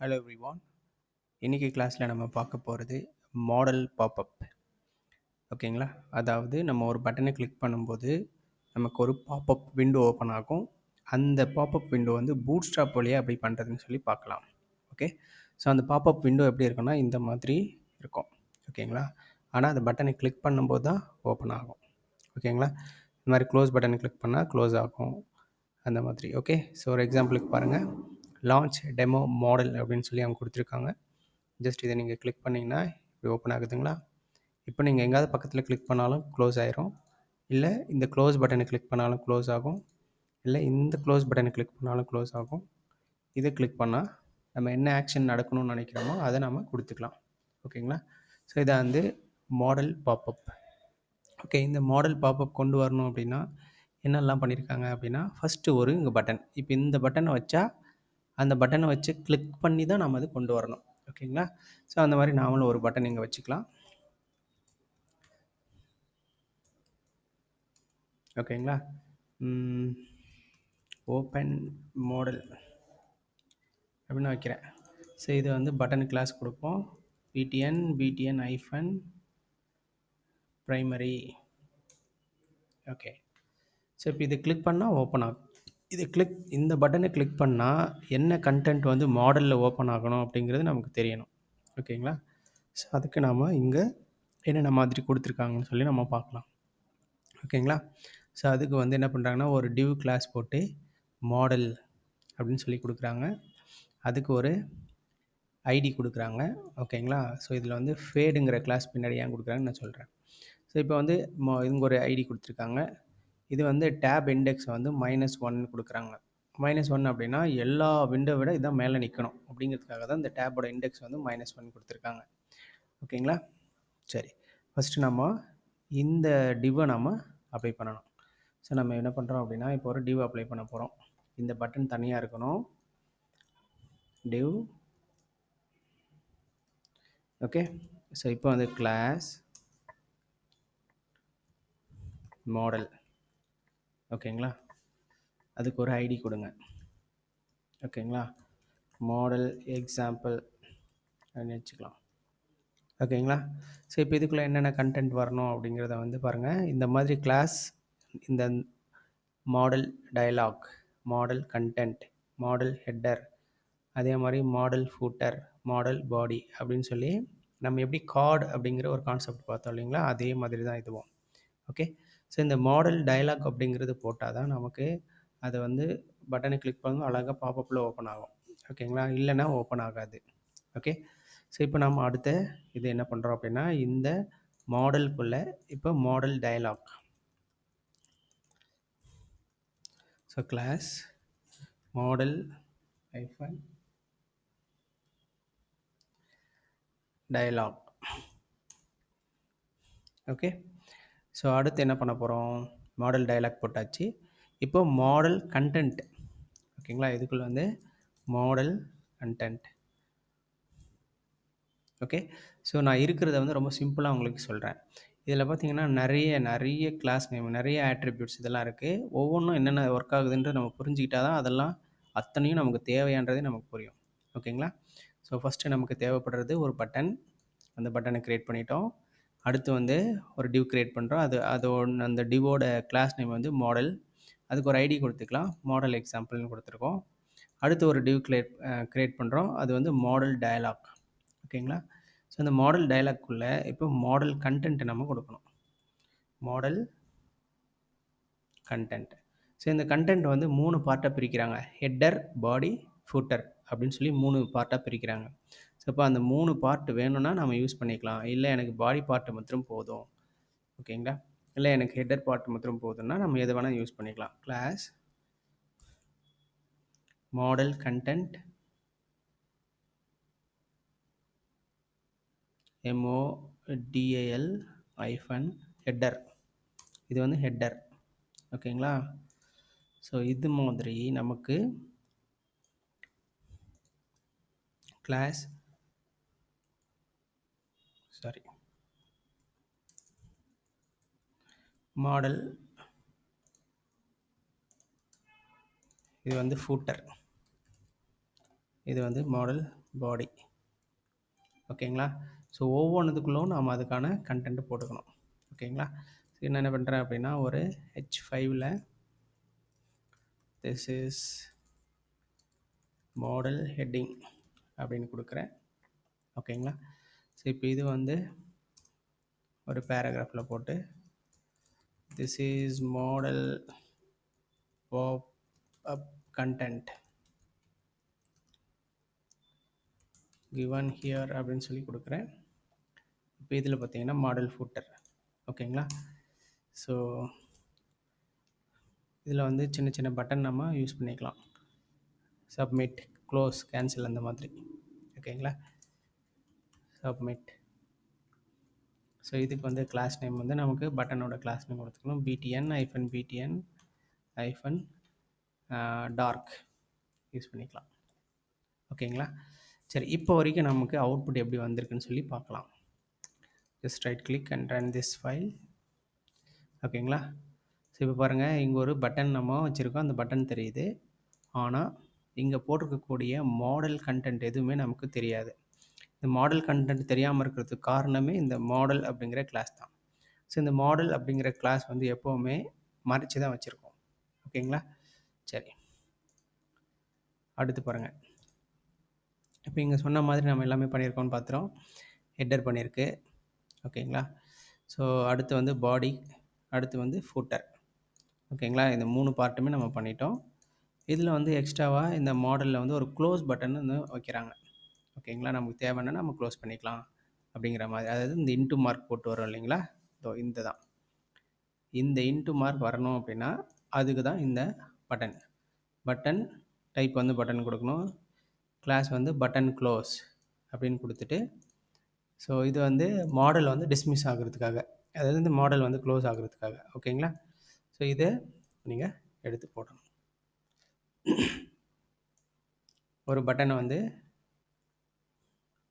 Hello everyone இன்றைக்கி கிளாஸில் நம்ம பார்க்க போகிறது மாடல் பாப்பப் ஓகேங்களா அதாவது நம்ம ஒரு பட்டனை கிளிக் பண்ணும்போது நமக்கு ஒரு பாப்பப் விண்டோ ஓப்பன் ஆகும். அந்த பாப்பப் விண்டோ வந்து பூட் ஸ்டாப் வழியாக எப்படி பண்ணுறதுன்னு சொல்லி பார்க்கலாம். ஓகே ஸோ அந்த பாப்பப் விண்டோ எப்படி இருக்குன்னா இந்த மாதிரி இருக்கும். ஓகேங்களா ஆனால் அந்த பட்டனை கிளிக் பண்ணும்போது தான் ஓப்பன் ஆகும். ஓகேங்களா இந்த மாதிரி க்ளோஸ் பட்டனை கிளிக் பண்ணால் க்ளோஸ் ஆகும். அந்த மாதிரி. ஓகே ஸோ ஒரு எக்ஸாம்பிளுக்கு பாருங்கள் லான்ச் டெமோ மாடல் அப்படின்னு சொல்லி அவங்க கொடுத்துருக்காங்க. ஜஸ்ட் இதை நீங்கள் கிளிக் பண்ணிங்கன்னா இப்படி ஓப்பன் ஆகுதுங்களா? இப்போ நீங்கள் எங்கேயாவது பக்கத்தில் கிளிக் பண்ணாலும் க்ளோஸ் ஆயிரும். இல்லை இந்த க்ளோஸ் பட்டனை கிளிக் பண்ணாலும் க்ளோஸ் ஆகும். இல்லை இந்த க்ளோஸ் பட்டனை கிளிக் பண்ணாலும் க்ளோஸ் ஆகும். இதை கிளிக் பண்ணால் நம்ம என்ன ஆக்ஷன் நடக்கணும்னு நினைக்கிறோமோ அதை நம்ம கொடுத்துக்கலாம். ஓகேங்களா? ஸோ இதை வந்து மாடல் பாப்பப் ஓகே இந்த மாடல் பாப்பப் கொண்டு வரணும் அப்படின்னா என்னெல்லாம் பண்ணியிருக்காங்க அப்படின்னா ஃபஸ்ட்டு ஒரு இங்கே பட்டன் இப்போ இந்த பட்டனை வச்சா அந்த பட்டனை வச்சு கிளிக் பண்ணி தான் நம்ம அது கொண்டு வரணும். ஓகேங்களா? ஸோ அந்த மாதிரி நாமளும் ஒரு பட்டன் இங்கே வச்சுக்கலாம். ஓகேங்களா? ஓப்பன் மாடல் அப்படின்னு வைக்கிறேன். ஸோ இது வந்து பட்டன் கிளாஸ் கொடுப்போம். BTN BTN hyphen primary okay so இப்போ இது கிளிக் பண்ணால் ஓப்பன் ஆகும். இது கிளிக் இந்த பட்டனை கிளிக் பண்ணால் என்ன கண்டென்ட் வந்து மாடலில் ஓப்பன் ஆகணும் அப்படிங்கிறது நமக்கு தெரியணும். ஓகேங்களா? ஸோ அதுக்கு நாம் இங்கே என்னென்ன மாதிரி கொடுத்துருக்காங்கன்னு சொல்லி நம்ம பார்க்கலாம். ஓகேங்களா? ஸோ அதுக்கு வந்து என்ன பண்ணுறாங்கன்னா ஒரு டிவ் கிளாஸ் போட்டு மாடல் அப்படின்னு சொல்லி கொடுக்குறாங்க. அதுக்கு ஒரு ஐடி கொடுக்குறாங்க. ஓகேங்களா? ஸோ இதில் வந்து ஃபேடுங்கிற கிளாஸ் பின்னாடி ஏன் கொடுக்குறாங்கன்னு நான் சொல்கிறேன் ஸோ இப்போ வந்து இங்கே ஒரு ஐடி கொடுத்துருக்காங்க. இது வந்து டேப் இண்டெக்ஸ் வந்து மைனஸ் ஒன் கொடுக்குறாங்க. மைனஸ் ஒன் அப்படின்னா எல்லா விண்டோ விட இதான் மேலே நிற்கணும் அப்படிங்கிறதுக்காக தான் இந்த டேப்போட இண்டெக்ஸ் வந்து மைனஸ் ஒன் கொடுத்துருக்காங்க. ஓகேங்களா சரி. ஃபஸ்ட்டு நம்ம இந்த டிவை நம்ம அப்ளை பண்ணணும். ஸோ நம்ம என்ன பண்ணுறோம் அப்படின்னா இப்போ ஒரு டிவ் அப்ளை பண்ண போகிறோம் இந்த பட்டன் தனியாக இருக்கணும். டிவ் ஓகே ஸோ இப்போ வந்து கிளாஸ் மாடல் ஓகேங்களா? அதுக்கு ஒரு ஐடி கொடுங்க. ஓகேங்களா? மாடல் எக்ஸாம்பிள் அப்படின்னு வச்சுக்கலாம். ஓகேங்களா? ஸோ இப்போ இதுக்குள்ளே என்னென்ன கண்டென்ட் வரணும் அப்படிங்கிறத வந்து பாருங்கள் இந்த மாதிரி கிளாஸ் இந்த modal dialog modal content modal header அதே மாதிரி மாடல் ஃபூட்டர் மாடல் பாடி அப்படின்னு சொல்லி நம்ம எப்படி கார்டு அப்படிங்கிற ஒரு கான்செப்ட் பார்த்தோம் இல்லைங்களா? அதே மாதிரி தான் இதுவும். ஓகே ஸோ இந்த மாடல் டயலாக் அப்படிங்கிறது போட்டால் தான் நமக்கு அதை வந்து பட்டனை கிளிக் பண்ணும் அழகாக பாப்பப்பில் ஓப்பன் ஆகும். ஓகேங்களா இல்லைன்னா ஓப்பன் ஆகாது. ஓகே ஸோ இப்போ நம்ம அடுத்த இது என்ன பண்ணுறோம் அப்படின்னா இந்த மாடலுக்குள்ளே இப்போ modal dialog so class modal hyphen dialog okay so அடுத்து என்ன பண்ண போகிறோம் மாடல் டைலாக் போட்டாச்சு. இப்போ மாடல் கண்டென்ட் ஓகேங்களா? இதுக்குள்ளே வந்து மாடல் கண்டென்ட் ஓகே? ஸோ நான் இருக்கிறத வந்து ரொம்ப சிம்பிளாக உங்களுக்கு சொல்கிறேன் இதில் பார்த்தீங்கன்னா நிறைய நிறைய கிளாஸ் நேம் நிறைய ஆட்ரிபியூட்ஸ் இதெல்லாம் இருக்குது ஒவ்வொன்றும் என்னென்ன ஒர்க் ஆகுதுன்றது நம்ம புரிஞ்சுக்கிட்டா தான் அதெல்லாம் அத்தனையும் நமக்கு தேவையான்றதே நமக்கு புரியும். ஓகேங்களா? ஸோ ஃபஸ்ட்டு நமக்கு தேவைப்படுறது ஒரு பட்டன் அந்த பட்டனை க்ரியேட் பண்ணிட்டோம். அடுத்து வந்து ஒரு டிவ் க்ரியேட் பண்ணுறோம் அது அதோட அந்த டிவோட கிளாஸ் நேம் வந்து மாடல் அதுக்கு ஒரு ஐடி கொடுத்துக்கலாம். மாடல் எக்ஸாம்பிள்னு கொடுத்துருக்கோம். அடுத்து ஒரு டிவ் க்ரியேட் க்ரியேட் பண்ணுறோம் அது வந்து மாடல் டயலாக் ஓகேங்களா ஸோ அந்த மாடல் டயலாக்குள்ளே இப்போ மாடல் கண்டென்ட்டை நம்ம கொடுக்கணும். மாடல் கண்டென்ட் ஸோ இந்த கண்டென்ட் வந்து மூணு பார்ட்டாக பிரிக்கிறாங்க. ஹெட்டர் பாடி ஃபூட்டர் அப்படின்னு சொல்லி மூணு பார்ட்டாக பிரிக்கிறாங்க. ஸோ இப்போ அந்த மூணு பார்ட் வேணும்னா நம்ம யூஸ் பண்ணிக்கலாம். இல்லை எனக்கு பாடி பார்ட்டு மாத்திரம் போதும். ஓகேங்களா இல்லை எனக்கு ஹெட்டர் பார்ட் மாத்திரம் போதும்னா நம்ம எது வேணால் யூஸ் பண்ணிக்கலாம். கிளாஸ் மாடல் கண்டென்ட் எம்ஓடிஏஎல் ஐஃபன் ஹெட்டர் இது வந்து ஹெட்டர் ஓகேங்களா ஸோ இது மாதிரி நமக்கு கிளாஸ் சாரி மாடல் இது வந்து ஃபூட்டர் இது வந்து மாடல் பாடி ஓகேங்களா ஸோ ஒவ்வொன்றுத்துக்குள்ளும் நாம் அதுக்கான கண்டென்ட் போட்டுக்கணும். ஓகேங்களா என்ன என்ன பண்ணுறேன் அப்படின்னா ஒரு ஹெச் ஃபைவ்ல திஸ் இஸ் மாடல் ஹெட்டிங் அப்படின்னு கொடுக்குறேன். ஓகேங்களா ஸோ இப்போ இது வந்து ஒரு பேராகிராஃபில் போட்டு this is modal pop up content given here அப்படின்னு சொல்லி கொடுக்குறேன். இப்போ இதில் பார்த்தீங்கன்னா மாடல் ஃபூட்டர் ஓகேங்களா? ஸோ இதில் வந்து சின்ன சின்ன பட்டன் நம்ம யூஸ் பண்ணிக்கலாம். சப்மிட் க்ளோஸ் கேன்சல் அந்த மாதிரி. ஓகேங்களா? சப்மிட் ஸோ இதுக்கு வந்து கிளாஸ் நேம் வந்து நமக்கு பட்டனோட class name கொடுத்துக்கணும் BTN hyphen BTN hyphen dark use பண்ணிக்கலாம். ஓகேங்களா சரி இப்போ வரைக்கும் நமக்கு அவுட்புட் எப்படி வந்திருக்குன்னு சொல்லி பார்க்கலாம். Just right click and run this file ஓகேங்களா ஸோ இப்போ பாருங்கள் இங்கே ஒரு பட்டன் நம்ம வச்சுருக்கோம். அந்த பட்டன் தெரியுது. ஆனால் இங்கே போட்டிருக்கக்கூடிய மாடல் கண்டென்ட் எதுவுமே நமக்கு தெரியாது. இந்த மாடல் கண்டென்ட் தெரியாமல் இருக்கிறதுக்கு காரணமே இந்த மாடல் அப்படிங்கிற கிளாஸ் தான். ஸோ இந்த மாடல் அப்படிங்கிற கிளாஸ் வந்து எப்போவுமே மறைச்சி தான் வச்சுருக்கோம். ஓகேங்களா? சரி. அடுத்து பாருங்கள் இப்போ இங்கே சொன்ன மாதிரி நம்ம எல்லாமே பண்ணியிருக்கோம்னு பார்த்துறோம் ஹெட்டர் பண்ணியிருக்கு. ஓகேங்களா? ஸோ அடுத்து வந்து பாடி அடுத்து வந்து ஃபூட்டர் ஓகேங்களா? இந்த மூணு பார்ட்டுமே நம்ம பண்ணிட்டோம். இதில் வந்து எக்ஸ்ட்ராவாக இந்த மாடலில் வந்து ஒரு க்ளோஸ் பட்டன் வந்து வைக்கிறாங்க. ஓகேங்களா? நமக்கு தேவைன்னா நம்ம க்ளோஸ் பண்ணிக்கலாம் அப்படிங்கிற மாதிரி. அதாவது இந்த இன்ட்டு மார்க் போட்டு வரோம் இல்லைங்களா? இதோ இந்த தான். இந்த இன்ட்டு மார்க் வரணும் அப்படின்னா அதுக்கு தான் இந்த பட்டன். பட்டன் டைப் வந்து பட்டன் கொடுக்கணும். கிளாஸ் வந்து பட்டன் க்ளோஸ் அப்படின்னு கொடுத்துட்டு ஸோ இது வந்து மாடல் வந்து டிஸ்மிஸ் ஆகுறதுக்காக. அதாவது இந்த மாடல் வந்து க்ளோஸ் ஆகுறதுக்காக. ஓகேங்களா? ஸோ இதை நீங்கள் எடுத்து போடணும். ஒரு பட்டனை வந்து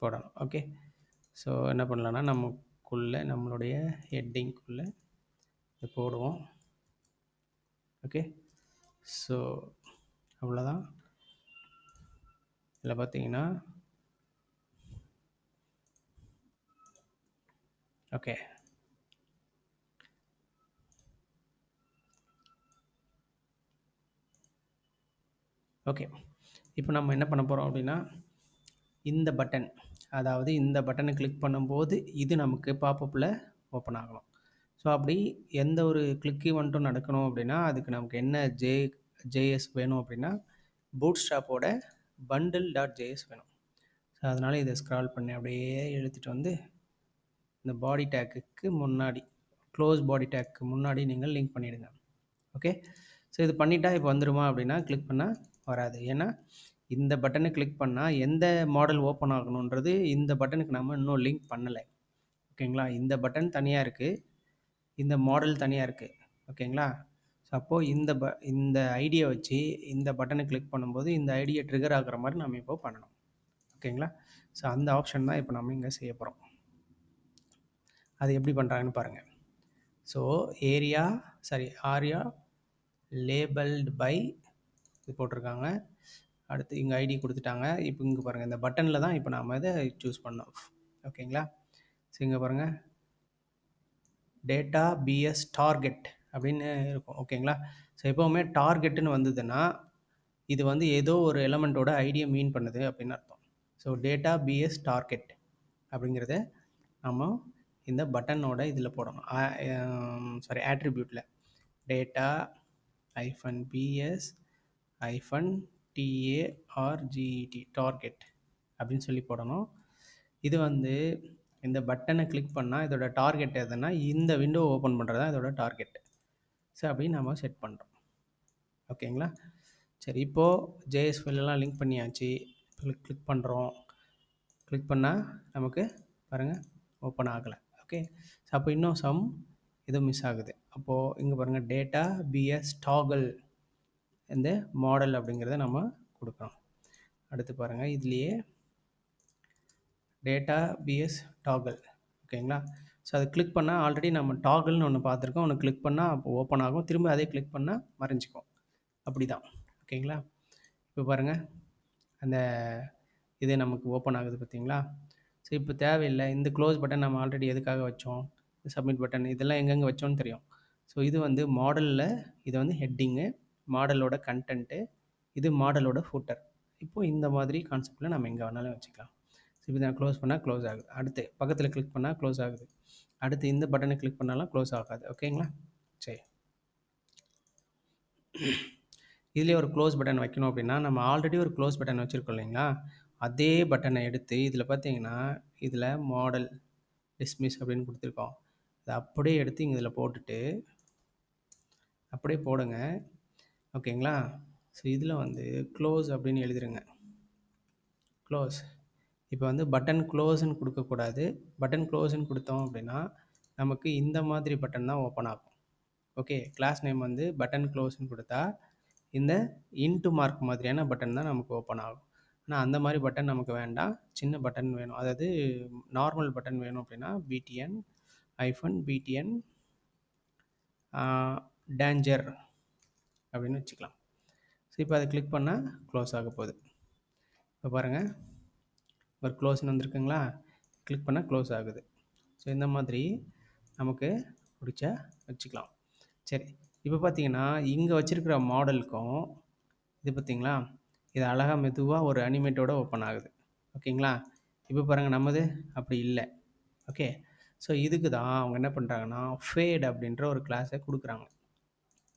போடணும். ஓகே ஸோ என்ன பண்ணலான்னா நமக்குள்ளே நம்மளுடைய ஹெட்டிங்குள்ளே இதை போடுவோம். ஓகே ஸோ அவ்வளோதான் இதில் பார்த்தீங்கன்னா ஓகே ஓகே இப்போ நம்ம என்ன பண்ண போகிறோம் அப்படின்னா இந்த பட்டன் அதாவது இந்த பட்டனை கிளிக் பண்ணும்போது இது நமக்கு பாப்பப்பில் ஓப்பன் ஆகணும். ஸோ அப்படி எந்த ஒரு கிளிக்கு ஈவெண்ட்டும் நடக்கணும் அப்படின்னா அதுக்கு நமக்கு என்ன ஜே ஜேஎஸ் வேணும் அப்படின்னா பூட் ஸ்டாப்போட பண்டில் டாட் ஜேஎஸ் வேணும். ஸோ அதனால் இதை ஸ்க்ரால் பண்ணி அப்படியே எழுத்துட்டு வந்து இந்த பாடி டேக்குக்கு முன்னாடி க்ளோஸ் பாடி டேக்கு முன்னாடி நீங்கள் லிங்க் பண்ணிவிடுங்க ஓகே ஸோ இது பண்ணிட்டா இப்போ வந்துருமா அப்படின்னா கிளிக் பண்ணால் வராது. ஏன்னா இந்த பட்டனை கிளிக் பண்ணால் எந்த மாடல் ஓப்பன் ஆகணுன்றது இந்த பட்டனுக்கு நம்ம இன்னும் லிங்க் பண்ணலை. ஓகேங்களா இந்த பட்டன் தனியாக இருக்குது இந்த மாடல் தனியாக இருக்குது ஓகேங்களா ஸோ அப்போது இந்த ப இந்த ஐடியை வச்சு இந்த பட்டனை கிளிக் பண்ணும்போது இந்த ஐடியை ட்ரிகர் ஆகிற மாதிரி நம்ம இப்போ பண்ணணும். ஓகேங்களா ஸோ அந்த ஆப்ஷன் தான் இப்போ நம்ம இங்கே செய்ய போகிறோம் அது எப்படி பண்ணுறாங்கன்னு பாருங்கள் so area sorry aria labelled by இது போட்டிருக்காங்க. அடுத்து இங்கே ஐடி கொடுத்துட்டாங்க. இப்போ இங்கே பாருங்கள் இந்த பட்டனில் தான் இப்போ நாம் இதை சூஸ் பண்ணோம். ஓகேங்களா? ஸோ இங்கே பாருங்கள் டேட்டா பிஎஸ் டார்கெட் அப்படின்னு இருக்கும். ஓகேங்களா? ஸோ எப்போவுமே டார்கெட்டுன்னு வந்ததுன்னா இது வந்து ஏதோ ஒரு எலமெண்ட்டோட ஐடியை மீன் பண்ணுது அப்படின்னு அர்த்தம். ஸோ டேட்டா பிஎஸ் டார்கெட் அப்படிங்கிறத நம்ம இந்த பட்டனோட இதில் போடணும். Sorry ஆட்ரிபியூட்டில் data hyphen BS hyphen T A R G E T target அப்படின்னு சொல்லி போடணும். இது வந்து இந்த பட்டனை கிளிக் பண்ணால் இதோட டார்கெட் எதுனா இந்த விண்டோ ஓப்பன் பண்ணுறது தான் இதோட டார்கெட் ஸோ அப்படின்னு நம்ம செட் பண்ணுறோம் ஓகேங்களா சரி இப்போது ஜேஎஸ் ஃபைலெலாம் லிங்க் பண்ணியாச்சு. கிளிக் கிளிக் பண்ணுறோம் கிளிக் பண்ணால் நமக்கு பாருங்கள் ஓப்பன் ஆகலை. ஓகே ஸோ அப்போ இன்னும் சம் இது மிஸ் ஆகுது. அப்போது இங்கே பாருங்கள் டேட்டா பிஎஸ் டாகல் இந்த மாடல் அப்படிங்கிறத நம்ம கொடுக்குறோம் அடுத்து பாருங்கள் இதுலேயே டேட்டா பிஎஸ் டாகல் ஓகேங்களா ஸோ அதை கிளிக் பண்ணால் ஆல்ரெடி நம்ம டாகல்னு ஒன்று பார்த்துருக்கோம். ஒன்று கிளிக் பண்ணால் அப்போ ஓப்பன் ஆகும். திரும்ப அதே கிளிக் பண்ணால் மறைஞ்சிக்கும். அப்படி தான் ஓகேங்களா இப்போ பாருங்கள் அந்த இது நமக்கு ஓப்பன் ஆகுது பார்த்தீங்களா ஸோ இப்போ தேவையில்லை. இந்த க்ளோஸ் பட்டன் நம்ம ஆல்ரெடி எதுக்காக வச்சோம்? சப்மிட் பட்டன் இதெல்லாம் எங்கெங்கே வச்சோன்னு தெரியும். ஸோ இது வந்து மாடலில் இது வந்து ஹெட்டிங்கு மாடலோட கண்டென்ட்டு இது மாடலோட ஃபூட்டர் இப்போது இந்த மாதிரி கான்செப்டில் நம்ம எங்கே வேணாலும் வச்சுக்கலாம். ஸோ இப்போ நான் க்ளோஸ் பண்ணால் க்ளோஸ் ஆகுது. அடுத்து பக்கத்தில் கிளிக் பண்ணால் க்ளோஸ் ஆகுது. அடுத்து இந்த பட்டனை கிளிக் பண்ணாலும் க்ளோஸ் ஆகாது. ஓகேங்களா சரி. இதுலேயே ஒரு க்ளோஸ் பட்டன் வைக்கணும் அப்படின்னா நம்ம ஆல்ரெடி ஒரு க்ளோஸ் பட்டன் வச்சுருக்கோம் இல்லைங்களா? அதே பட்டனை எடுத்து இதில் பார்த்தீங்கன்னா இதில் மாடல் டிஸ்மிஸ் அப்படின்னு கொடுத்துருக்கோம். அதை அப்படியே எடுத்து இங்கே இதில் போட்டுட்டு அப்படியே போடுங்க. ஓகேங்களா? ஸோ இதில் வந்து க்ளோஸ் அப்படின்னு எழுதிருங்க. க்ளோஸ் இப்போ வந்து பட்டன் க்ளோஸ்ன்னு கொடுக்கக்கூடாது. பட்டன் க்ளோஸ்ன்னு கொடுத்தோம் அப்படின்னா நமக்கு இந்த மாதிரி பட்டன் தான் ஓப்பன் ஆகும். ஓகே கிளாஸ் நேம் வந்து பட்டன் க்ளோஸ்ன்னு கொடுத்தா இந்த இன்ட்டு மார்க் மாதிரியான பட்டன் தான் நமக்கு ஓப்பன் ஆகும். ஆனால் அந்த மாதிரி பட்டன் நமக்கு வேண்டாம். சின்ன பட்டன் வேணும். அதாவது நார்மல் பட்டன் வேணும் அப்படின்னா பிடிஎன் ஐஃபன் பிடிஎன் டேஞ்சர் அப்படின்னு வச்சுக்கலாம். ஸோ இப்போ அதை கிளிக் பண்ணால் க்ளோஸ் ஆக போகுது. இப்போ பாருங்கள் ஒரு க்ளோஸ்னு வந்திருக்குங்களா? கிளிக் பண்ணால் க்ளோஸ் ஆகுது. ஸோ இந்த மாதிரி நமக்கு பிடிச்சா வச்சுக்கலாம். சரி. இப்போ பார்த்தீங்கன்னா இங்கே வச்சுருக்கிற மாடலுக்கும் இது பார்த்திங்களா? இது அழகாக மெதுவாக ஒரு அனிமேட்டோட ஓப்பன் ஆகுது. ஓகேங்களா இப்போ பாருங்கள் நம்மது அப்படி இல்லை. ஓகே ஸோ இதுக்கு தான் அவங்க என்ன பண்ணுறாங்கன்னா ஃபேட் அப்படின்ற ஒரு கிளாஸை கொடுக்குறாங்க.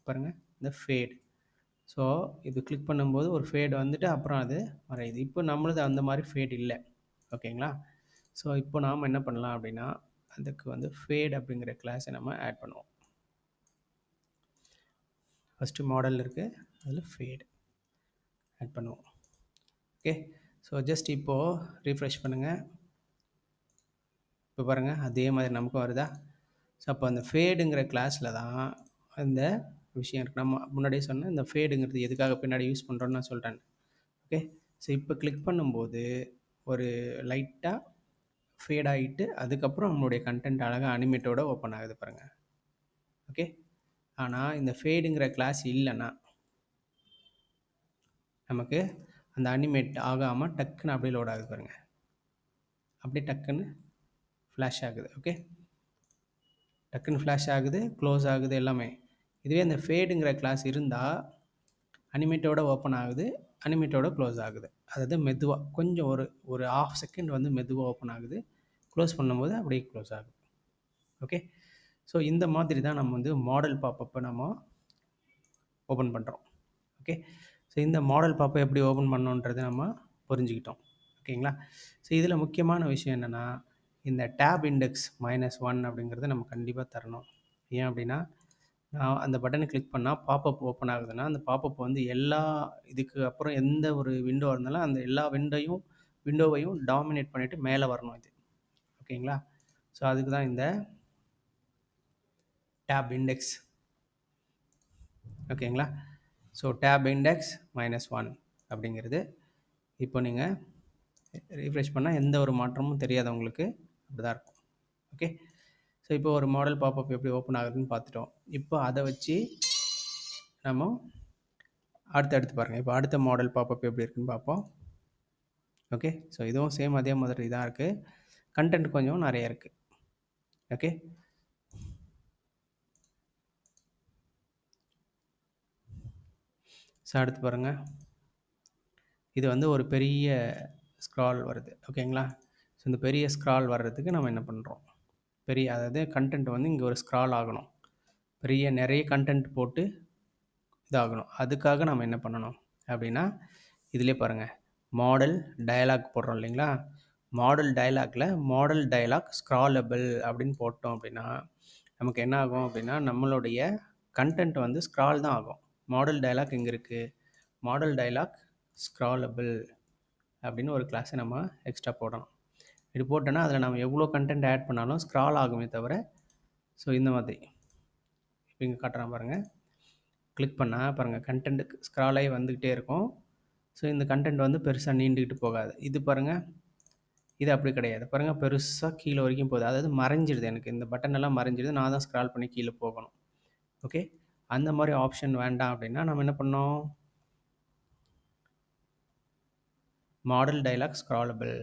பாருங்கள் இந்த ஃபேட் ஸோ இது கிளிக் பண்ணும்போது ஒரு ஃபேட் வந்துட்டு அப்புறம் அது மறையுது இப்போ நம்மளது அந்த மாதிரி ஃபேட் இல்லை. ஓகேங்களா? ஸோ இப்போ நாம் என்ன பண்ணலாம் அப்படின்னா அதுக்கு வந்து ஃபேட் அப்படிங்கிற கிளாஸை நம்ம ஆட் பண்ணுவோம். ஃபஸ்ட்டு மாடல் இருக்குது அதில் ஃபேட் ஆட் பண்ணுவோம். ஓகே ஸோ ஜஸ்ட் இப்போது ரீஃப்ரெஷ் பண்ணுங்கள் இப்போ பாருங்கள் அதே மாதிரி நமக்கு வருதா? ஸோ அப்போ அந்த ஃபேடுங்கிற கிளாஸில் தான் அந்த விஷயம் இருக்குது நம்ம முன்னாடியே சொன்னேன் இந்த ஃபேடுங்கிறது எதுக்காக பின்னாடி யூஸ் பண்ணுறோன்னு நான் சொல்கிறேன் ஓகே ஸோ இப்போ கிளிக் பண்ணும்போது ஒரு லைட்டாக ஃபேட் ஆகிட்டு அதுக்கப்புறம் நம்மளுடைய கண்டென்ட் அழகாக அனிமேட்டோட ஓப்பன் ஆகுது பாருங்கள் ஓகே ஆனால் இந்த ஃபேடுங்கிற கிளாஸ் இல்லைன்னா நமக்கு அந்த அனிமேட் ஆகாமல் டக்குன்னு அப்படியே லோட் ஆகுது பாருங்கள் அப்படியே டக்குன்னு ஃப்ளாஷ் ஆகுது. ஓகே டக்குன்னு ஃப்ளாஷ் ஆகுது க்ளோஸ் ஆகுது எல்லாமே. இதுவே அந்த ஃபேடுங்கிற கிளாஸ் இருந்தால் அனிமேட்டோட ஓப்பன் ஆகுது அனிமேட்டோட க்ளோஸ் ஆகுது. அதாவது மெதுவாக கொஞ்சம் ஒரு ஒரு ஆஃப் செகண்ட் வந்து மெதுவாக ஓப்பன் ஆகுது. க்ளோஸ் பண்ணும்போது அப்படியே க்ளோஸ் ஆகுது. ஓகே ஸோ இந்த மாதிரி தான் நம்ம வந்து மாடல் பாப்பப்பை நம்ம ஓப்பன் பண்ணுறோம் ஓகே ஸோ இந்த மாடல் பாப்பை எப்படி ஓப்பன் பண்ணோன்றதை நம்ம புரிஞ்சுக்கிட்டோம். ஓகேங்களா? ஸோ இதில் முக்கியமான விஷயம் என்னென்னா இந்த டேப் இண்டெக்ஸ் மைனஸ் ஒன் அப்படிங்கிறத நம்ம கண்டிப்பாக தரணும். ஏன் அப்படின்னா நான் அந்த பட்டனை கிளிக் பண்ணால் பாப்பப் ஓப்பன் ஆகுதுன்னா அந்த பாப்பப் வந்து எல்லா இதுக்கு அப்புறம் எந்த ஒரு விண்டோ இருந்தாலும் அந்த எல்லா விண்டோயும் விண்டோவையும் டாமினேட் பண்ணிவிட்டு மேலே வரணும் இது. ஓகேங்களா? ஸோ அதுக்கு தான் இந்த டேப் இண்டெக்ஸ் ஓகேங்களா? So tab index minus one அப்படிங்கிறது. இப்போ நீங்கள் ரீஃப்ரெஷ் பண்ணால் எந்த ஒரு மாற்றமும் தெரியாது உங்களுக்கு அப்படி தான் இருக்கும். ஓகே? ஸோ இப்போ ஒரு மாடல் பாப்பப் எப்படி ஓப்பன் ஆகுதுன்னு பார்த்துட்டோம். இப்போ அதை வச்சு நம்ம அடுத்து அடுத்து பாருங்கள் இப்போ அடுத்த மாடல் பாப்பப் எப்படி இருக்குன்னு பார்ப்போம். ஓகே ஸோ இதுவும் சேம் அதே மாதிரி தான் இருக்குது கண்டென்ட் கொஞ்சம் நிறைய இருக்குது ஓகே ஸோ அடுத்து பாருங்கள் இது வந்து ஒரு பெரிய ஸ்க்ரால் வருது. ஓகேங்களா ஸோ இந்த பெரிய ஸ்க்ரால் வர்றதுக்கு நம்ம என்ன பண்ணுறோம் பெரிய அதாவது கண்டென்ட் வந்து இங்கே ஒரு ஸ்க்ரால் ஆகணும். பெரிய நிறைய கண்டென்ட் போட்டு இதாகணும். அதுக்காக நம்ம என்ன பண்ணணும்? அப்படின்னா இதிலே பாருங்கள் மாடல் டயலாக் போடுறோம் இல்லைங்களா? மாடல் டயலாக்ல மாடல் டயலாக் ஸ்க்ராலபிள் அப்படின்னு போட்டோம் அப்படின்னா நமக்கு என்ன ஆகும் அப்படின்னா நம்மளுடைய கண்டென்ட் வந்து ஸ்க்ரால் தான் ஆகும். மாடல் டயலாக் எங்கே இருக்குது மாடல் டயலாக் ஸ்க்ராலபிள் அப்படின்னு ஒரு கிளாஸை நம்ம எக்ஸ்ட்ரா போடணும். இது போட்டோன்னா அதில் நம்ம எவ்வளோ கண்டென்ட் ஆட் பண்ணாலும் ஸ்க்ரால் ஆகுமே தவிர ஸோ இந்த மாதிரி. இப்போ இங்கே காட்டுறான் பாருங்கள் கிளிக் பண்ணால் பாருங்கள் கண்டென்ட்டுக்கு ஸ்க்ரால் ஆகி வந்துக்கிட்டே இருக்கும். ஸோ இந்த கண்டென்ட் வந்து பெருசாக நீண்டுக்கிட்டு போகாது. இது பாருங்கள் இது அப்படி கிடையாது. பாருங்கள் பெருசாக கீழே வரைக்கும் போகுது. அதாவது மறைஞ்சிடுது எனக்கு. இந்த பட்டன் எல்லாம் மறைஞ்சிடுது நான் தான் ஸ்க்ரால் பண்ணி கீழே போகணும். ஓகே அந்த மாதிரி ஆப்ஷன் வேண்டாம் அப்படின்னா நம்ம என்ன பண்ணோம் மாடல் டைலாக் ஸ்க்ராலபிள்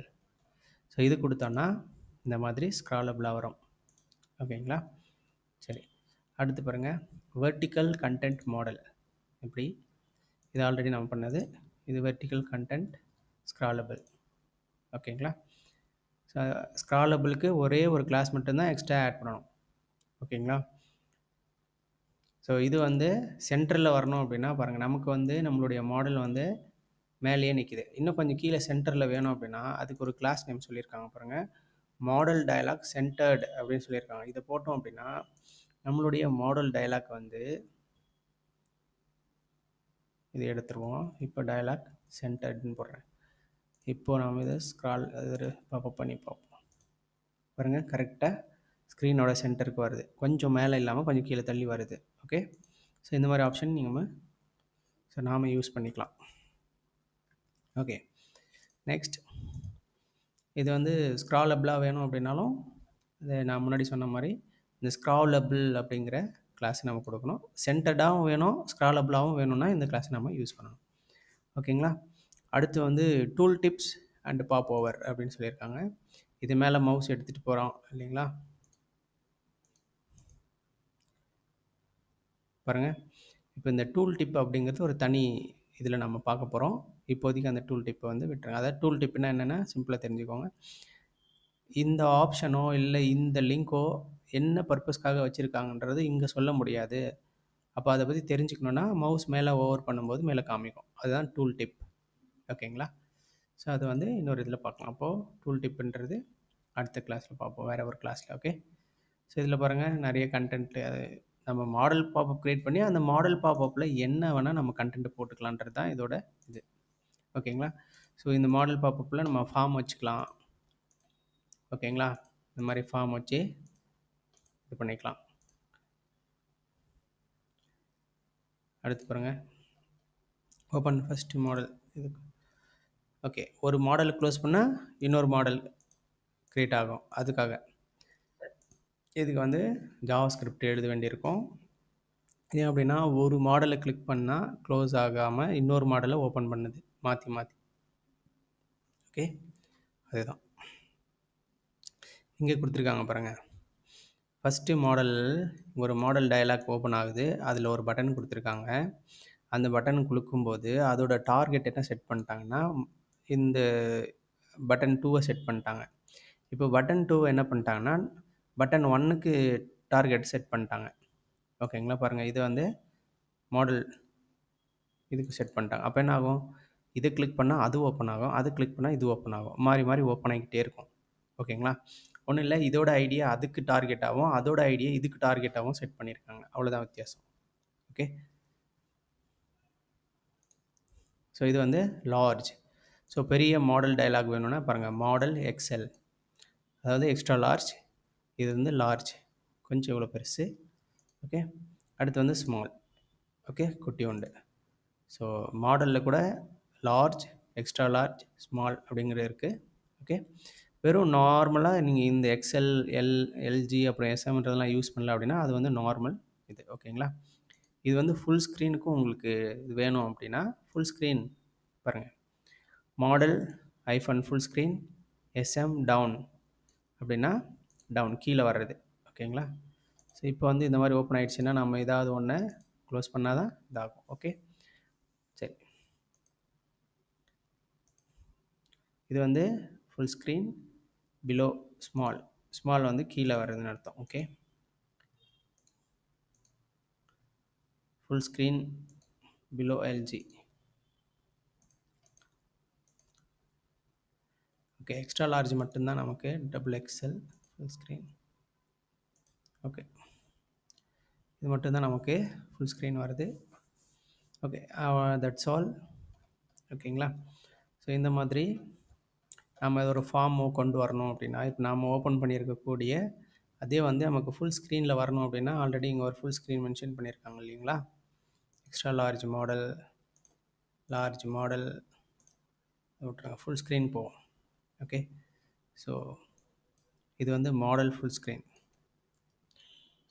ஸோ இது கொடுத்தோன்னா இந்த மாதிரி ஸ்க்ராலபிளாக வரும். ஓகேங்களா? சரி. அடுத்து பாருங்கள் வெர்டிக்கல் கண்டென்ட் மாடல் எப்படி? இது ஆல்ரெடி நம்ம பண்ணது. இது வெர்டிக்கல் கண்டென்ட் ஸ்க்ராலபிள் ஓகேங்களா? ஸோ ஸ்க்ராலபிளுக்கு ஒரே ஒரு கிளாஸ் மட்டும்தான் எக்ஸ்ட்ரா ஆட் பண்ணணும். ஓகேங்களா? ஸோ இது வந்து சென்டரில் வரணும் அப்படின்னா பாருங்கள் நமக்கு வந்து நம்மளுடைய மாடல் வந்து மேலேயே நிற்கிது இன்னும் கொஞ்சம் கீழே சென்டரில் வேணும் அப்படின்னா அதுக்கு ஒரு கிளாஸ் நேம் சொல்லியிருக்காங்க பாருங்கள் மாடல் டயலாக் சென்டர்டு அப்படின்னு சொல்லியிருக்காங்க. இதை போட்டோம் அப்படின்னா நம்மளுடைய மாடல் டயலாக் வந்து இது எடுத்துருவோம். இப்போ டயலாக் சென்டர்டுன்னு போடுறேன். இப்போது நாம் இதை ஸ்க்ரால் இது பாப்பப் பண்ணி பார்ப்போம். பாருங்கள் கரெக்டாக ஸ்க்ரீனோட சென்டருக்கு வருது. கொஞ்சம் மேலே இல்லாமல் கொஞ்சம் கீழே தள்ளி வருது. ஓகே ஸோ இந்த மாதிரி ஆப்ஷன் நீங்கள் ஸோ நாம் யூஸ் பண்ணிக்கலாம். ஓகே நெக்ஸ்ட் இது வந்து ஸ்க்ராலபிளாக வேணும் அப்படின்னாலும் இது நான் முன்னாடி சொன்ன மாதிரி இந்த ஸ்க்ராலபிள் அப்படிங்கிற கிளாஸ் நம்ம கொடுக்கணும். சென்டர்டாகவும் வேணும் ஸ்க்ராலபிளாகவும் வேணும்னா இந்த கிளாஸ் நம்ம யூஸ் பண்ணணும். ஓகேங்களா அடுத்து வந்து tool tips and popover அப்படின்னு சொல்லியிருக்காங்க. இது மேலே மவுஸ் எடுத்துகிட்டு போகிறோம் இல்லைங்களா? பாருங்கள் இப்போ இந்த டூல் டிப் அப்படிங்கிறது ஒரு தனி இதில் நம்ம பார்க்க போகிறோம் இப்போதைக்கு அந்த டூல் டிப்பை வந்து விட்டுருங்க. அதாவது டூல் டிப்னா என்னென்னா சிம்பிளாக தெரிஞ்சுக்கோங்க. இந்த ஆப்ஷனோ இல்லை இந்த லிங்க்கோ என்ன பர்பஸ்க்காக வச்சுருக்காங்கன்றது இங்கே சொல்ல முடியாது. அப்போ அதை பற்றி தெரிஞ்சுக்கணுன்னா மவுஸ் மேலே ஓவர் பண்ணும்போது மேலே காமிக்கும். அதுதான் டூல் டிப் ஓகேங்களா? ஸோ அது வந்து இன்னொரு இதில் பார்க்கலாம். அப்போது டூல் டிப்புன்றது அடுத்த கிளாஸில் பார்ப்போம். வேறு ஒரு கிளாஸில் ஓகே ஸோ இதில் பாருங்கள் நிறைய கண்டென்ட்டு அது நம்ம மாடல் பாப்பப் க்ரியேட் பண்ணி அந்த மாடல் பாப்பப்பில் என்ன வேணால் நம்ம கண்டென்ட் போட்டுக்கலான்றது தான் இதோட இது. ஓகேங்களா? ஸோ இந்த மாடல் பாப்பப்பில் நம்ம ஃபார்ம் வச்சுக்கலாம். ஓகேங்களா? இந்த மாதிரி ஃபார்ம் வச்சு இது பண்ணிக்கலாம். அடுத்து பாருங்கள் ஓப்பன் ஃபஸ்ட்டு மாடல் இது ஓகே. ஒரு மாடல் க்ளோஸ் பண்ணால் இன்னொரு மாடல் க்ரியேட் ஆகும். அதுக்காக. இதுக்கு வந்து ஜாவா ஸ்கிரிப்ட் எழுத வேண்டியிருக்கும். ஏன் அப்படின்னா ஒரு மாடலை கிளிக் பண்ணால் க்ளோஸ் ஆகாமல் இன்னொரு மாடலை ஓப்பன் பண்ணுது. மாற்றி மாற்றி ஓகே? அதுதான். இங்கே கொடுத்துருக்காங்க பாருங்கள் ஃபஸ்ட்டு மாடல் ஒரு மாடல் டயலாக் ஓப்பன் ஆகுது. அதில் ஒரு பட்டன் கொடுத்துருக்காங்க. அந்த பட்டன் கொடுக்கும்போது அதோட டார்கெட் என்ன செட் பண்ணிட்டாங்கன்னா இந்த பட்டன் டூவை செட் பண்ணிட்டாங்க. இப்போ பட்டன் டூவை என்ன பண்ணிட்டாங்கன்னா பட்டன் ஒன்னுக்கு டார்கெட் செட் பண்ணிட்டாங்க. ஓகேங்களா? பாருங்கள் இது வந்து மாடல் இதுக்கு செட் பண்ணிட்டாங்க. அப்போ என்ன ஆகும்? இதை கிளிக் பண்ணால் அது ஓப்பன் ஆகும் அது கிளிக் பண்ணால் இது ஓப்பன் ஆகும். மாறி மாறி ஓப்பன் ஆகிக்கிட்டே இருக்கும். ஓகேங்களா? ஒன்றும் இல்லை இதோட ஐடியா அதுக்கு டார்கெட்டாகவும் அதோட ஐடியா இதுக்கு டார்கெட்டாகவும் செட் பண்ணியிருக்காங்க அவ்வளோதான் வித்தியாசம். ஓகே ஸோ இது வந்து லார்ஜ் ஸோ பெரிய மாடல் டைலாக் வேணும்னா பாருங்கள் மாடல் எக்ஸல் அதாவது எக்ஸ்ட்ரா லார்ஜ் இது வந்து லார்ஜ் கொஞ்சம் இவ்வளோ பெருசு? ஓகே அடுத்து வந்து ஸ்மால் ஓகே குட்டி உண்டு. ஸோ மாடலில் கூட லார்ஜ் எக்ஸ்ட்ரா லார்ஜ் ஸ்மால் அப்படிங்கிறது இருக்குது ஓகே வெறும் நார்மலாக நீங்கள் இந்த எக்ஸ்எல் எல் எல்ஜி அப்புறம் எஸ்எம்ன்றதெல்லாம் யூஸ் பண்ணல அப்படின்னா அது வந்து நார்மல் இது. ஓகேங்களா இது வந்து ஃபுல் ஸ்க்ரீனுக்கும் உங்களுக்கு இது வேணும் அப்படின்னா ஃபுல் ஸ்க்ரீன் பாருங்கள் modal hyphen full screen SM down அப்படின்னா டவுன் கீழே வர்றது. ஓகேங்களா ஸோ இப்போ வந்து இந்த மாதிரி ஓப்பன் ஆகிடுச்சுன்னா நம்ம ஏதாவது ஒன்று க்ளோஸ் பண்ணால் தான் இதாகும். ஓகே சரி இது வந்து full screen below small small வந்து கீழே வர்றதுன்னு அர்த்தம் okay full screen below LG okay extra large மட்டும்தான் நமக்கு double XL full screen okay இது மட்டும்தான் நமக்கு ஃபுல் ஸ்க்ரீன் வருது. ஓகே தட்ஸ் ஆல் ஓகேங்களா ஸோ இந்த மாதிரி நம்ம ஒரு ஃபார்மோ கொண்டு வரணும் அப்படின்னா இப்போ நாம் ஓப்பன் பண்ணியிருக்கக்கூடிய அதே வந்து நமக்கு ஃபுல் ஸ்க்ரீனில் வரணும் அப்படின்னா ஆல்ரெடி இங்கே ஒரு ஃபுல் ஸ்க்ரீன் மென்ஷன் பண்ணியிருக்காங்க இல்லைங்களா? Extra large modal large modal விட்ருங்க ஃபுல் ஸ்க்ரீன் போவோம். ஓகே ஸோ இது வந்து modal full screen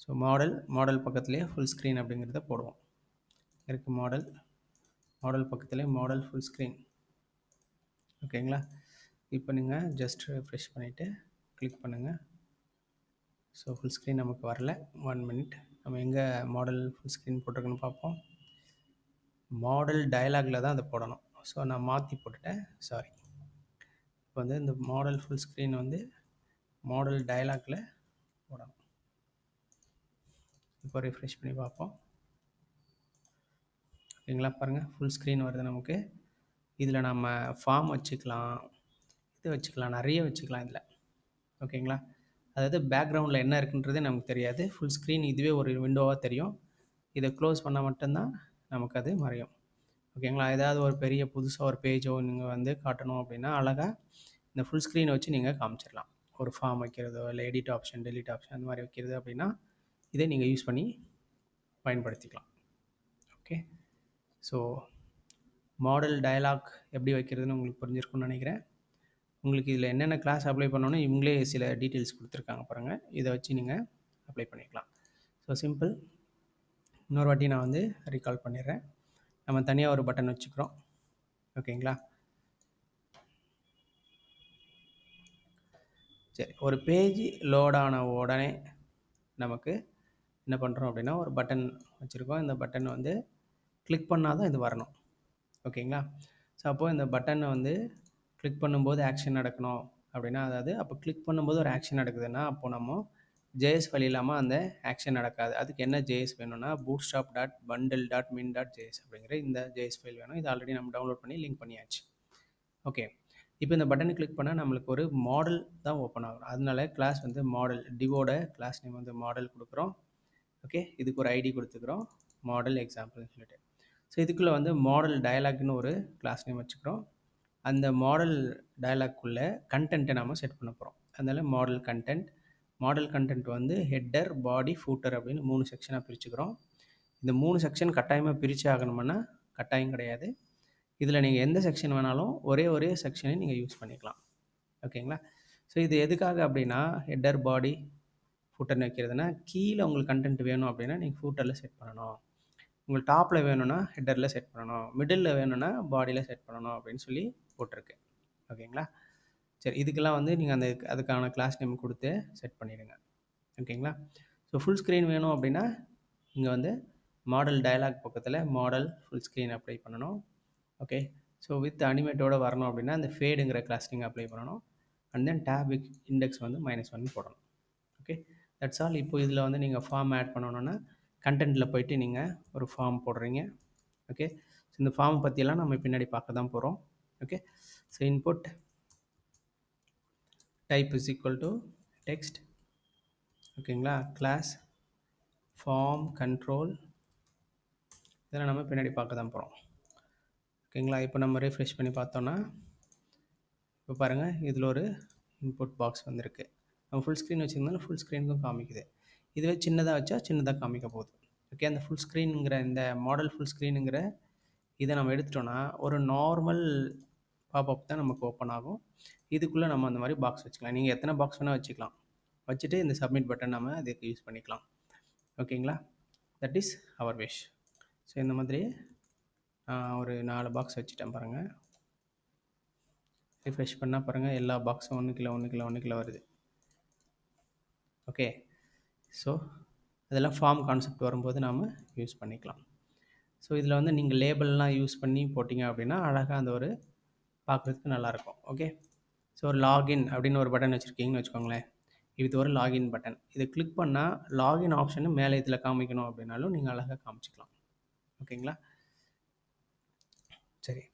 so modal modal பக்கத்துலேயே ஃபுல் ஸ்க்ரீன் அப்படிங்கிறத போடுவோம். இருக்குது மாடல் மாடல் பக்கத்துலேயே மாடல் ஃபுல் ஸ்க்ரீன் ஓகேங்களா இப்போ நீங்கள் ஜஸ்ட் ரெஃப்ரெஷ் பண்ணிவிட்டு கிளிக் பண்ணுங்கள் ஸோ ஃபுல் ஸ்க்ரீன் நமக்கு வரல. ஒன் மினிட் நம்ம எங்கே மாடல் ஃபுல் ஸ்க்ரீன் போட்டிருக்குன்னு பார்ப்போம். மாடல் டயலாகில் தான் அதை போடணும். ஸோ நான் மாற்றி போட்டுட்டேன். சாரி இப்போ வந்து இந்த மாடல் ஃபுல் ஸ்க்ரீன் வந்து மாடல் டயலாகில் போடணும். இப்போ ரிஃப்ரெஷ் பண்ணி பார்ப்போம். ஓகேங்களா? பாருங்கள் ஃபுல் ஸ்க்ரீன் வருது நமக்கு. இதில் நம்ம ஃபார்ம் வச்சுக்கலாம். இது வச்சுக்கலாம் நிறைய வச்சுக்கலாம் இதில். ஓகேங்களா? அதாவது பேக்ரவுண்டில் என்ன இருக்குன்றதே நமக்கு தெரியாது. ஃபுல் ஸ்க்ரீன் இதுவே ஒரு விண்டோவாக தெரியும். இதை க்ளோஸ் பண்ணால் மட்டும்தான் நமக்கு அது மறையும். ஓகேங்களா? ஏதாவது ஒரு பெரிய புதுசாக ஒரு பேஜோ நீங்கள் வந்து காட்டணும் அப்படின்னா அழகாக இந்த ஃபுல் ஸ்க்ரீனை வச்சு நீங்கள் காமிச்சிடலாம். ஒரு ஃபார்ம் வைக்கிறதோ இல்லை எடிட் ஆப்ஷன் டெலிட் ஆப்ஷன் அந்த மாதிரி வைக்கிறது அப்படின்னா இதை நீங்கள் யூஸ் பண்ணி பயன்படுத்திக்கலாம். ஓகே? ஸோ மாடல் டயலாக் எப்படி வைக்கிறதுன்னு உங்களுக்கு புரிஞ்சிருக்கும்னு நினைக்கிறேன். உங்களுக்கு இதில் என்னென்ன கிளாஸ் அப்ளை பண்ணணும் இவங்களே சில டீட்டெயில்ஸ் கொடுத்துருக்காங்க பாருங்கள் இதை வச்சு நீங்கள் அப்ளை பண்ணிக்கலாம். ஸோ சிம்பிள் இன்னொரு வாட்டி நான் வந்து ரீகால் பண்ணிடுறேன். நம்ம தனியாக ஒரு பட்டன் வச்சுக்கிறோம். ஓகேங்களா சரி ஒரு பேஜ் லோட் ஆன உடனே நமக்கு என்ன பண்ணுறோம் அப்படின்னா ஒரு பட்டன் வச்சுருக்கோம். இந்த பட்டன் வந்து கிளிக் பண்ணால் தான் இது வரணும். ஓகேங்களா ஸோ அப்போது இந்த பட்டனை வந்து கிளிக் பண்ணும்போது ஆக்ஷன் நடக்கணும் அப்படின்னா அதாவது அப்போ கிளிக் பண்ணும்போது ஒரு ஆக்ஷன் நடக்குதுன்னா அப்போ நம்ம ஜேஎஸ் வழி இல்லாமல் அந்த ஆக்ஷன் நடக்காது. அதுக்கு என்ன ஜேஎஸ் வேணும்னா bootstrap dot bundle dot min dot JS அப்படிங்கிற இந்த ஜேஎஸ் ஃபைல் வேணும். இது ஆல்ரெடி நம்ம டவுன்லோட் பண்ணி லிங்க் பண்ணியாச்சு. ஓகே இப்போ இந்த பட்டனை கிளிக் பண்ணால் நம்மளுக்கு ஒரு மாடல் தான் ஓப்பன் ஆகும். அதனால கிளாஸ் வந்து மாடல் டிவோட கிளாஸ் நேம் வந்து மாடல் கொடுக்குறோம். ஓகே இதுக்கு ஒரு ஐடி கொடுத்துக்கிறோம். மாடல் எக்ஸாம்பிள்னு சொல்லிட்டு. ஸோ இதுக்குள்ளே வந்து மாடல் டயலாக்னு ஒரு கிளாஸ் நேம் வச்சுக்கிறோம். அந்த மாடல் டயலாக்குள்ளே கண்டென்ட்டை நாம் செட் பண்ண போகிறோம் அதனால் மாடல் கண்டென்ட் மாடல் கண்டென்ட் வந்து ஹெட்டர் பாடி ஃபூட்டர் அப்படின்னு மூணு செக்ஷனாக பிரிச்சுக்கிறோம். இந்த மூணு செக்ஷன் கட்டாயமாக பிரித்து ஆகணும்னா கட்டாயம் கிடையாது. இதில் நீங்கள் எந்த செக்ஷன் வேணாலும் ஒரே ஒரே செக்ஷனை நீங்கள் யூஸ் பண்ணிக்கலாம். ஓகேங்களா ஸோ இது எதுக்காக அப்படின்னா ஹெட்டர் பாடி ஃபூட்டர்னு வைக்கிறதுனா கீழே உங்களுக்கு கண்டென்ட் வேணும் அப்படின்னா நீங்கள் ஃபூட்டரில் செட் பண்ணணும். உங்களுக்கு டாப்பில் வேணும்னா ஹெட்டரில் செட் பண்ணணும். மிடில் வேணும்னா பாடியில் செட் பண்ணணும் அப்படின்னு சொல்லி போட்டிருக்கு. ஓகேங்களா? சரி இதுக்கெல்லாம் வந்து நீங்கள் அந்த அதுக்கான கிளாஸ் நேம் கொடுத்து செட் பண்ணிவிடுங்க ஓகேங்களா? ஸோ ஃபுல் ஸ்க்ரீன் வேணும் அப்படின்னா இங்கே வந்து மாடல் டயலாக் பக்கத்தில் மாடல் ஃபுல் ஸ்க்ரீன் அப்ளை பண்ணணும். ஓகே ஸோ வித் அனிமேட்டோட வரணும் அப்படின்னா அந்த ஃபேடுங்கிற கிளாஸ் நீங்கள் அப்ளை பண்ணணும். அண்ட் தென் டேப் இண்டெக்ஸ் வந்து மைனஸ் ஒன் போடணும். ஓகே தட்ஸ் ஆல் இப்போ இதில் வந்து நீங்கள் ஃபார்ம் ஆட் பண்ணணுன்னா கண்டென்ட்டில் போயிட்டு நீங்கள் ஒரு ஃபார்ம் போடுறீங்க. ஓகே ஸோ இந்த ஃபார்ம் பற்றியெல்லாம் நம்ம பின்னாடி பார்க்க தான் போகிறோம் okay so input type is equal to text ஓகேங்களா கிளாஸ் ஃபார்ம் கண்ட்ரோல் இதெல்லாம் நம்ம பின்னாடி பார்க்க தான் போகிறோம் ஓகேங்களா இப்போ நம்ம ரீஃப்ரெஷ் பண்ணி பார்த்தோன்னா இப்போ பாருங்கள் இதில் ஒரு இன்புட் பாக்ஸ் வந்திருக்கு. நம்ம ஃபுல் ஸ்க்ரீன் வச்சுருந்தாலும் ஃபுல் ஸ்க்ரீனுக்கும் காமிக்குது. இதுவே சின்னதாக வச்சா சின்னதாக காமிக்க போகுது. ஓகே அந்த ஃபுல் ஸ்க்ரீனுங்கிற இந்த மாடல் ஃபுல் ஸ்க்ரீனுங்கிற இதை நம்ம எடுத்துட்டோன்னா ஒரு நார்மல் பாப்அப் தான் நமக்கு ஓப்பன் ஆகும். இதுக்குள்ளே நம்ம அந்த மாதிரி பாக்ஸ் வச்சுக்கலாம். நீங்கள் எத்தனை பாக்ஸ் வேணால் வச்சுக்கலாம். வச்சுட்டு இந்த சப்மிட் பட்டன் நம்ம இதுக்கு யூஸ் பண்ணிக்கலாம். ஓகேங்களா that is our wish so இந்த மாதிரி ஒரு நாலு பாக்ஸ் வச்சுட்டேன் பாருங்கள் ரிஃப்ரெஷ் பண்ணால் பாருங்கள் எல்லா பாக்ஸும் ஒன்று கிலோ ஒன்று கிலோ ஒன்று கிலோ வருது. ஓகே ஸோ அதெல்லாம் ஃபார்ம் கான்செப்ட் வரும்போது நாம் யூஸ் பண்ணிக்கலாம். ஸோ இதில் வந்து நீங்கள் லேபிள்லாம் யூஸ் பண்ணி போட்டிங்க அப்படின்னா அழகாக அந்த ஒரு பார்க்குறதுக்கு நல்லாயிருக்கும் ஓகே ஸோ ஒரு லாகின் அப்படின்னு ஒரு பட்டன் வச்சுருக்கீங்கன்னு வச்சுக்கோங்களேன். இது ஒரு லாகின் பட்டன் இதை கிளிக் பண்ணால் லாகின் ஆப்ஷனு மேலே இதில் காமிக்கணும் அப்படின்னாலும் நீங்கள் அழகாக காமிச்சிக்கலாம். ஓகேங்களா சரி.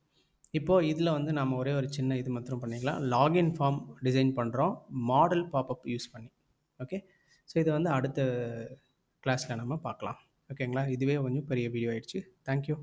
இப்போது இதில் வந்து நம்ம ஒரே ஒரு சின்ன இது மாத்திரம் பண்ணிக்கலாம். லாகின் ஃபார்ம் டிசைன் பண்ணுறோம் மாடல் பாப்அப் யூஸ் பண்ணி. ஓகே ஸோ இதை வந்து அடுத்த கிளாஸில் நம்ம பார்க்கலாம். ஓகேங்களா? இதுவே கொஞ்சம் பெரிய வீடியோ ஆயிடுச்சு. தேங்க்யூ